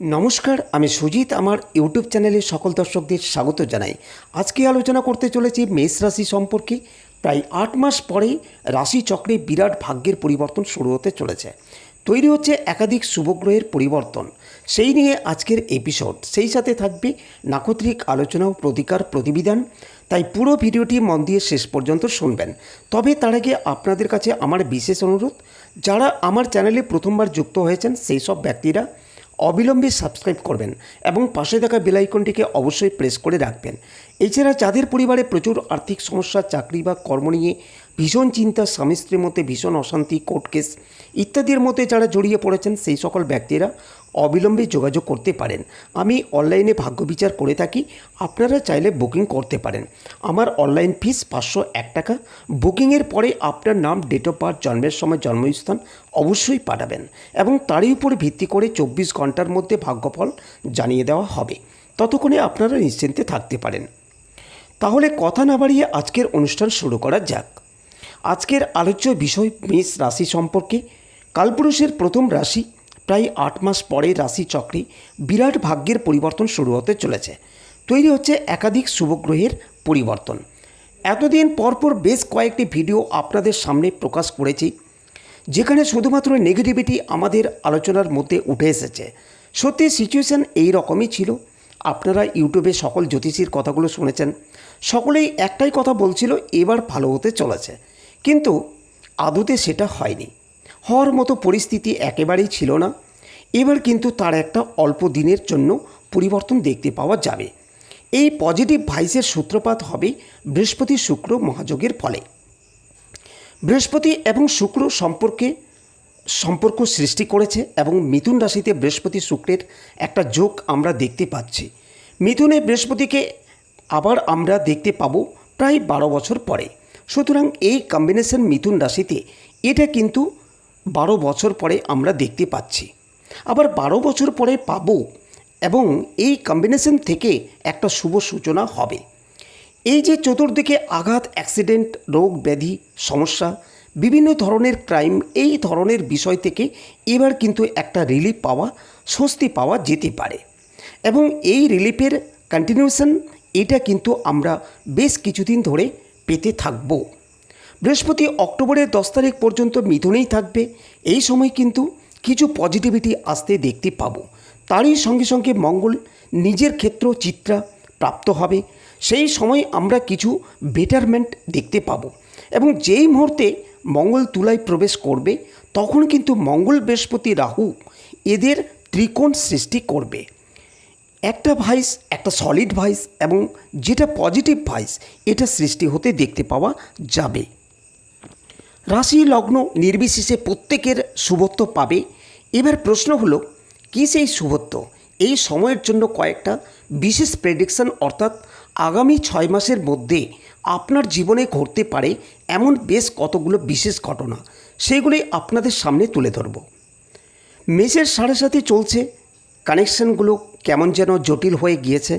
নমস্কার, আমি সুজিত। আমার ইউটিউব চ্যানেলে সকল দর্শকদের স্বাগত জানাই। আজকে আলোচনা করতে চলেছি মেষ রাশি সম্পর্কে। প্রায় আট মাস পরেই রাশি চক্রে বিরাট ভাগ্যের পরিবর্তন শুরু হতে চলেছে। তৈরি হচ্ছে একাধিক শুভগ্রহের পরিবর্তন। সেই নিয়ে আজকের এপিসোড সেই সাথে থাকবে নাকত্রিক আলোচনা ও প্রতিকার প্রতিবিধান। তাই পুরো ভিডিওটি মন দিয়ে শেষ পর্যন্ত শুনবেন। তবে তার আগে আপনাদের কাছে আমার বিশেষ অনুরোধ, যারা আমার চ্যানেলে প্রথমবার যুক্ত হয়েছেন, সেই সব ব্যক্তিরা অবিলম্বে সাবস্ক্রাইব করবেন এবং পাশে থাকা বেলাইকনটিকে অবশ্যই প্রেস করে রাখবেন। এছাড়া যাদের পরিবারে প্রচুর আর্থিক সমস্যা, চাকরি বা কর্ম নিয়ে ভীষণ চিন্তা, স্বামী স্ত্রীর মধ্যে ভীষণ অশান্তি কোর্ট কেস ইত্যাদির মধ্যে যারা জড়িয়ে পড়েছেন, সেই সকল ব্যক্তিরা অবিলম্বে যোগাযোগ করতে পারেন। আমি অনলাইনে ভাগ্য বিচার করে থাকি, আপনারা চাইলে বুকিং করতে পারেন। আমার অনলাইন ফিস পাঁচশো এক টাকা। বুকিংয়ের পরে আপনার নাম, ডেট অফ বার্থ, জন্মের সময়, জন্মস্থান অবশ্যই পাঠাবেন এবং তারই উপর ভিত্তি করে চব্বিশ ঘণ্টার মধ্যে ভাগ্যফল জানিয়ে দেওয়া হবে। ততক্ষণে আপনারা নিশ্চিন্তে থাকতে পারেন। তাহলে কথা না বাড়িয়ে আজকের অনুষ্ঠান শুরু করা যাক। আজকের আলোচ্য বিষয় মেষ রাশি সম্পর্কে। কালপুরুষের প্রথম রাশি প্রায় আট মাস পরে রাশি চক্রে বিরাট ভাগ্যের পরিবর্তন শুরু হতে চলেছে। তৈরি হচ্ছে একাধিক শুভগ্রহের পরিবর্তন। এতদিন পরপর বেশ কয়েকটি ভিডিও আপনাদের সামনে প্রকাশ করেছি, যেখানে শুধুমাত্র নেগেটিভিটি আমাদের আলোচনার মধ্যে উঠে এসেছে। সত্যি সিচুয়েশান এই রকমই ছিল। আপনারা ইউটিউবে সকল জ্যোতিষীর কথাগুলো শুনেছেন। সকলেই একটাই কথা বলছিল, এবার ভালো হতে চলেছে। কিন্তু আদতে সেটা হয়নি। হওয়ার মতো পরিস্থিতি একেবারেই ছিল না। এবার কিন্তু তার একটা অল্প দিনের জন্য পরিবর্তন দেখতে পাওয়া যাবে। এই পজিটিভ ভাইসের সূত্রপাত হবে বৃহস্পতি শুক্র মহাযোগের ফলে। বৃহস্পতি এবং শুক্র সম্পর্কে সম্পর্ক সৃষ্টি করেছে এবং মিথুন রাশিতে বৃহস্পতি শুক্রের একটা যোগ আমরা দেখতে পাচ্ছি। মিথুনে বৃহস্পতিকে আবার আমরা দেখতে পাবো প্রায় বারো বছর পরে। সুতরাং এই কম্বিনেশন মিথুন রাশিতে, এটা কিন্তু বারো বছর পরে আমরা দেখতে পাচ্ছি। আবার বারো বছর পরে পাবো এবং এই কম্বিনেশন থেকে একটা শুভ সূচনা হবে। এই যে চতুর্দিকে আঘাত অ্যাক্সিডেন্ট রোগ, ব্যাধি, সমস্যা, বিভিন্ন ধরনের ক্রাইম এই ধরনের বিষয় থেকে এবার কিন্তু একটা রিলিফ পাওয়া, স্বস্তি পাওয়া যেতে পারে। এবং এই রিলিফের কন্টিনিউশন এটা কিন্তু আমরা বেশ কিছুদিন ধরে পেতে থাকব। বৃহস্পতি অক্টোবরের দশ তারিখ পর্যন্ত মিথুনেই থাকবে। এই সময় কিন্তু কিছু পজিটিভিটি আসতে দেখতে পাবো। তারই সঙ্গে সঙ্গে মঙ্গল নিজের ক্ষেত্র চিত্রা প্রাপ্ত হবে। সেই সময় আমরা কিছু বেটারমেন্ট দেখতে পাবো। এবং যেই মুহূর্তে মঙ্গল তুলায় প্রবেশ করবে, তখন কিন্তু মঙ্গল বৃহস্পতি রাহু এদের ত্রিকোণ সৃষ্টি করবে। একটা ভাইস একটা সলিড ভাইস এবং যেটা পজিটিভ ভাইস এটা সৃষ্টি হতে দেখতে পাওয়া যাবে। রাশি লগ্ন নির্বিশেষে প্রত্যেকের শুভত্ব পাবে। এবার প্রশ্ন হলো, কী সেই শুভত্ব? এই সময়ের জন্য কয়েকটা বিশেষ প্রেডিকশন অর্থাৎ আগামী ছয় মাসের মধ্যে আপনার জীবনে ঘটতে পারে এমন বেশ কতগুলো বিশেষ ঘটনা, সেগুলি আপনাদের সামনে তুলে ধরব। মেষের সাড়ে সাথে চলছে কানেকশনগুলো কেমন যেন জটিল হয়ে গিয়েছে।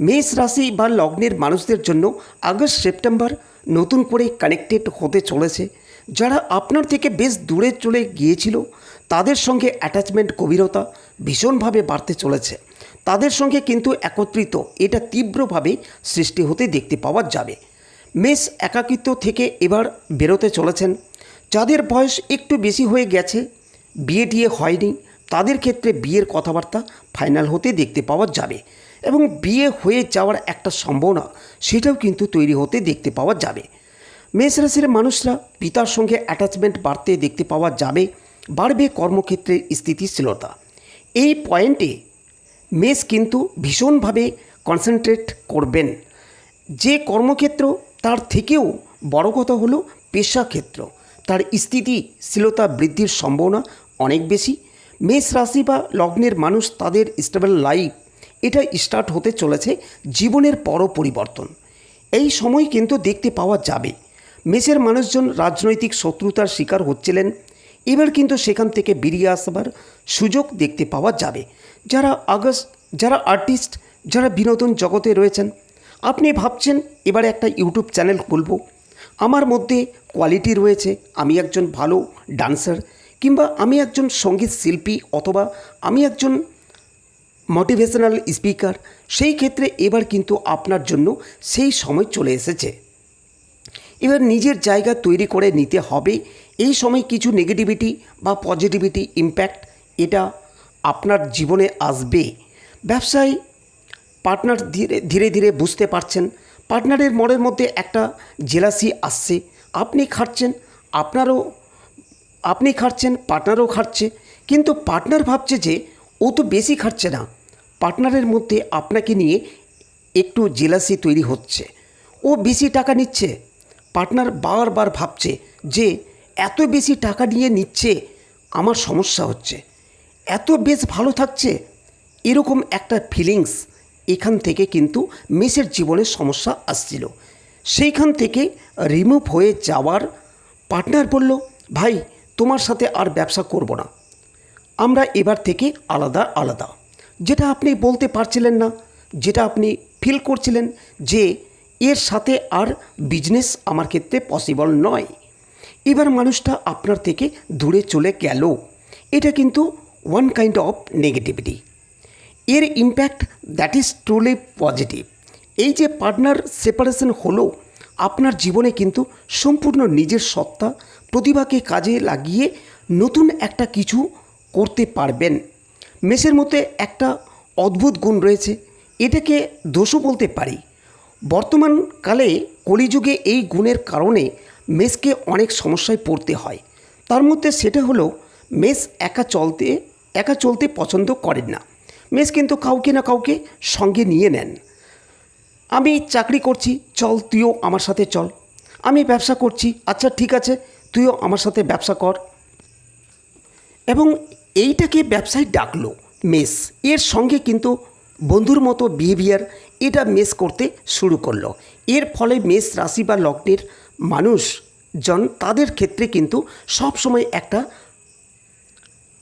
মেষ রাশি বা লগ্নের মানুষদের জন্য আগস্ট, সেপ্টেম্বর নতুন করে কানেক্টেড হতে চলেছে। যারা আপনার থেকে বেশ দূরে চলে গিয়েছিল, তাদের সঙ্গে অ্যাটাচমেন্ট গভীরতা ভীষণভাবে বাড়তে চলেছে। তাদের সঙ্গে কিন্তু একত্রিত এটা তীব্রভাবে সৃষ্টি হতে দেখতে পাওয়া যাবে। মেষ একাকিত্ব থেকে এবার বেরোতে চলেছেন। যাদের বয়স একটু বেশি হয়ে গেছে, বিয়ে টিয়ে হয়নি, তাদের ক্ষেত্রে বিয়ের কথাবার্তা ফাইনাল হতে দেখতে পাওয়া যাবে। এবং বিয়ে হয়ে যাওয়ার একটা সম্ভাবনা সেটাও কিন্তু তৈরি হতে দেখতে পাওয়া যাবে। মেষ রাশির মানুষরা পিতার সঙ্গে অ্যাটাচমেন্ট বাড়তে দেখতে পাওয়া যাবে, বাড়বে কর্মক্ষেত্রের স্থিতিশীলতা। এই পয়েন্টে মেষ কিন্তু ভীষণভাবে কনসেন্ট্রেট করবেন। যে কর্মক্ষেত্র তার থেকেও বড় কথা হলো পেশাক্ষেত্র। তার স্থিতিশীলতা বৃদ্ধির সম্ভাবনা অনেক বেশি। মেষ রাশি বা লগ্নের মানুষ তাদের স্টেবল লাইফ এটা স্টার্ট হতে চলেছে জীবনের পর পরিবর্তন। এই সময় কিন্তু দেখতে পাওয়া যাবে। মেষের মানুষজন রাজনৈতিক শত্রুতার শিকার হচ্ছিলেন। এবার কিন্তু সেখান থেকে বেরিয়ে আসবার সুযোগ দেখতে পাওয়া যাবে। যারা আগস্ট, যারা আর্টিস্ট যারা বিনোদন জগতে রয়েছেন, আপনি ভাবছেন এবার একটা ইউটিউব চ্যানেল খুলব। আমার মধ্যে কোয়ালিটি রয়েছে, আমি একজন ভালো ডান্সার কিংবা আমি একজন সংগীত শিল্পী অথবা আমি একজন মোটিভেশনাল স্পিকার সেই ক্ষেত্রে এবার কিন্তু আপনার জন্য সেই সময় চলে এসেছে। এবার নিজের জায়গা তৈরি করে নিতে হবে। এই সময় কিছু নেগেটিভিটি বা পজিটিভিটি ইম্প্যাক্ট এটা আপনার জীবনে আসবে। ব্যবসায় পার্টনার ধীরে ধীরে ধীরে বুঝতে পারছেন। পার্টনারের মনের মধ্যে একটা জেলাসি আসছে। আপনি খাটছেন, আপনারও, আপনি খাটছেন পার্টনারও খাটছে। কিন্তু পার্টনার ভাবছে যে ও তো বেশি খাটছে না। পার্টনারের মধ্যে আপনাকে নিয়ে একটু জেলাসি তৈরি হচ্ছে। ও বেশি টাকা নিচ্ছে। পার্টনার বারবার ভাবছে যে, এত বেশি টাকা নিয়ে নিচ্ছে, আমার সমস্যা হচ্ছে। এত বেশ ভালো থাকছে। এরকম একটা ফিলিংস এখান থেকে কিন্তু মেসের জীবনে সমস্যা আসছিল। সেইখান থেকে রিমুভ হয়ে যাওয়ার পার্টনার বলল, ভাই, তোমার সাথে আর ব্যবসা করব না। আমরা এবার থেকে আলাদা আলাদা। যেটা আপনি বলতে পারছিলেন না, যেটা আপনি ফিল করছিলেন যে এর সাথে আর বিজনেস আমার ক্ষেত্রে পসিবল নয়। এবার মানুষটা আপনার থেকে দূরে চলে গেল। এটা কিন্তু ওয়ান কাইন্ড অফ নেগেটিভিটি এর impact that is truly positive এই যে পার্টনার সেপারেশন হলো, আপনার জীবনে কিন্তু সম্পূর্ণ নিজের সত্তা প্রতিভাকে কাজে লাগিয়ে নতুন একটা কিছু করতে পারবেন। মেসের মধ্যে একটা অদ্ভুত গুণ রয়েছে। এটাকে দোষও বলতে পারি। বর্তমানকালে কলিযুগে এই গুণের কারণে মেসকে অনেক সমস্যায় পড়তে হয়। তার মধ্যে সেটা হলো, মেস একা চলতে একা চলতে পছন্দ করেন না। মেস কিন্তু কাউকে না কাউকে সঙ্গে নিয়ে নেন। আমি চাকরি করছি, চল তুইও আমার সাথে চল। আমি ব্যবসা করছি আচ্ছা ঠিক আছে, তুইও আমার সাথে ব্যবসা কর। এবং এইটাকে ব্যবসায় ডাকলো মেস। এর সঙ্গে কিন্তু বন্ধুর মতো বিহেভিয়ার এটা মেস করতে শুরু করল। এর ফলে মেস রাশি বা লগ্নের মানুষজন তাদের ক্ষেত্রে কিন্তু সব সময় একটা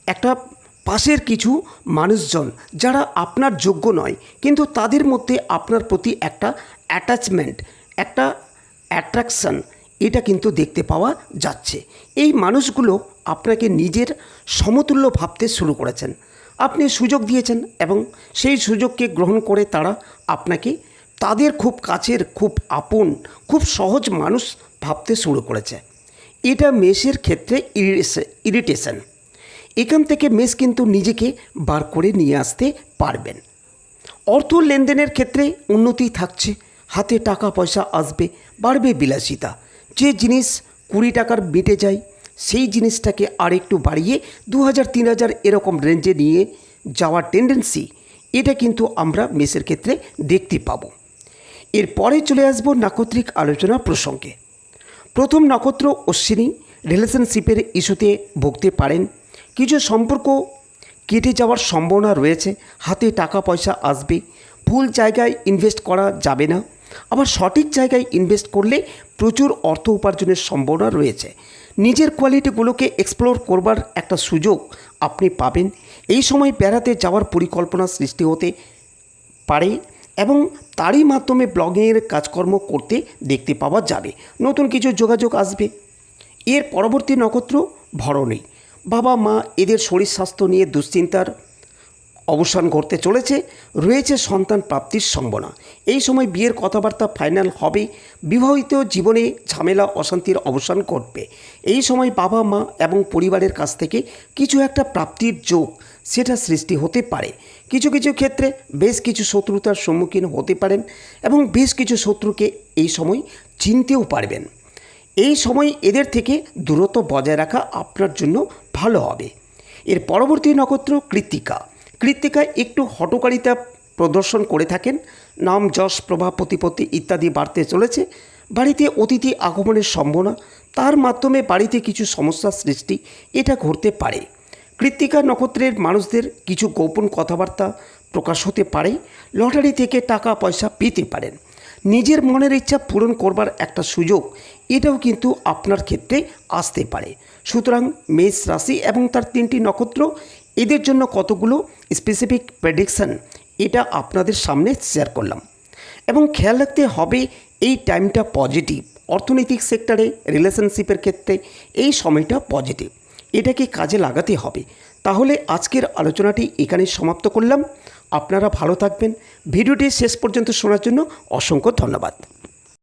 একটা পাশের কিছু মানুষজন যারা আপনার যোগ্য নয়, কিন্তু তাদের মধ্যে আপনার প্রতি একটা অ্যাটাচমেন্ট একটা অ্যাট্রাকশন এটা কিন্তু দেখতে পাওয়া যাচ্ছে। এই মানুষগুলো আপনাকে নিজের সমতুল্য ভাবতে শুরু করেছেন। আপনি সুযোগ দিয়েছেন এবং সেই সুযোগকে গ্রহণ করে তারা আপনাকে তাদের খুব কাছের, খুব আপন, খুব সহজ মানুষ ভাবতে শুরু করেছে। এটা মেষের ক্ষেত্রে ইরিটেশন। এখান থেকে মেস কিন্তু নিজেকে বার করে নিয়ে আসতে পারবেন। অর্থ লেনদেনের ক্ষেত্রে উন্নতি থাকছে। হাতে টাকা পয়সা আসবে, বাড়বে বিলাসিতা। যে জিনিস কুড়ি টাকার বেটে যায়, সেই জিনিসটাকে আর একটু বাড়িয়ে দু হাজার তিন হাজার এরকম রেঞ্জে নিয়ে যাওয়ার টেন্ডেন্সি এটা কিন্তু আমরা মেসের ক্ষেত্রে দেখতে পাবো। এরপরে চলে আসব নাকত্রিক আলোচনা প্রসঙ্গে। প্রথম নক্ষত্র অশ্বিনী রিলেশনশিপের ইস্যুতে ভুগতে পারেন। কিছু সম্পর্ক কেটে যাওয়ার সম্ভাবনা রয়েছে, হাতে টাকা পয়সা আসবে, ভুল জায়গায় ইনভেস্ট করা যাবে না। আবার সঠিক জায়গায় ইনভেস্ট করলে প্রচুর অর্থ উপার্জনের সম্ভাবনা রয়েছে। নিজের কোয়ালিটিগুলোকে এক্সপ্লোর করবার একটা সুযোগ আপনি পাবেন। এই সময় বেড়াতে যাওয়ার পরিকল্পনা সৃষ্টি হতে পারে এবং তারই মাধ্যমে ব্লগিংয়ের কাজকর্ম করতে দেখতে পাওয়া যাবে। নতুন কিছু যোগাযোগ আসবে। এর পরবর্তী নক্ষত্র ভরণী। বাবা মা এদের শরীর স্বাস্থ্য নিয়ে দুশ্চিন্তার অবসান ঘটতে চলেছে, রয়েছে সন্তান প্রাপ্তির সম্ভাবনা। এই সময় বিয়ের কথাবার্তা ফাইনাল হবে, বিবাহিত জীবনে ঝামেলা, অশান্তির অবসান ঘটবে। এই সময় বাবা, মা এবং পরিবারের কাছ থেকে কিছু একটা প্রাপ্তির যোগ সেটা সৃষ্টি হতে পারে। কিছু কিছু ক্ষেত্রে বেশ কিছু শত্রুতার সম্মুখীন হতে পারেন এবং বেশ কিছু শত্রুকে এই সময় চিনতেও পারবেন। এই সময় এদের থেকে দূরত্ব বজায় রাখা আপনার জন্য ভালো হবে। এর পরবর্তী নক্ষত্র কৃত্তিকা। কৃত্তিকায় একটু হটকারিতা প্রদর্শন করে থাকেন। নাম যশ প্রভাব প্রতিপত্তি ইত্যাদি বাড়তে চলেছে। বাড়িতে অতিথি আগমনের সম্ভাবনা, তার মাধ্যমে বাড়িতে কিছু সমস্যার সৃষ্টি, এটা ঘটতে পারে। কৃত্তিকা নক্ষত্রের মানুষদের কিছু গোপন কথাবার্তা প্রকাশ হতে পারে, লটারি থেকে টাকা, পয়সা পেতে পারেন। নিজের মনের ইচ্ছা পূরণ করবার একটা সুযোগ, এটাও কিন্তু আপনার ক্ষেত্রে আসতে পারে। সুতরাং মেষ রাশি এবং তার তিনটি নক্ষত্র এদের জন্য কতগুলো স্পেসিফিক প্রেডিকশন এটা আপনাদের সামনে শেয়ার করলাম। এবং খেয়াল রাখতে হবে এই টাইমটা পজিটিভ অর্থনৈতিক সেক্টরে রিলেশনশিপের ক্ষেত্রে এই সময়টা পজিটিভ এটাকে কাজে লাগাতে হবে। তাহলে আজকের আলোচনাটি এখানে সমাপ্ত করলাম। আপনারা ভালো থাকবেন। ভিডিওটি শেষ পর্যন্ত শোনার জন্য অসংখ্য ধন্যবাদ।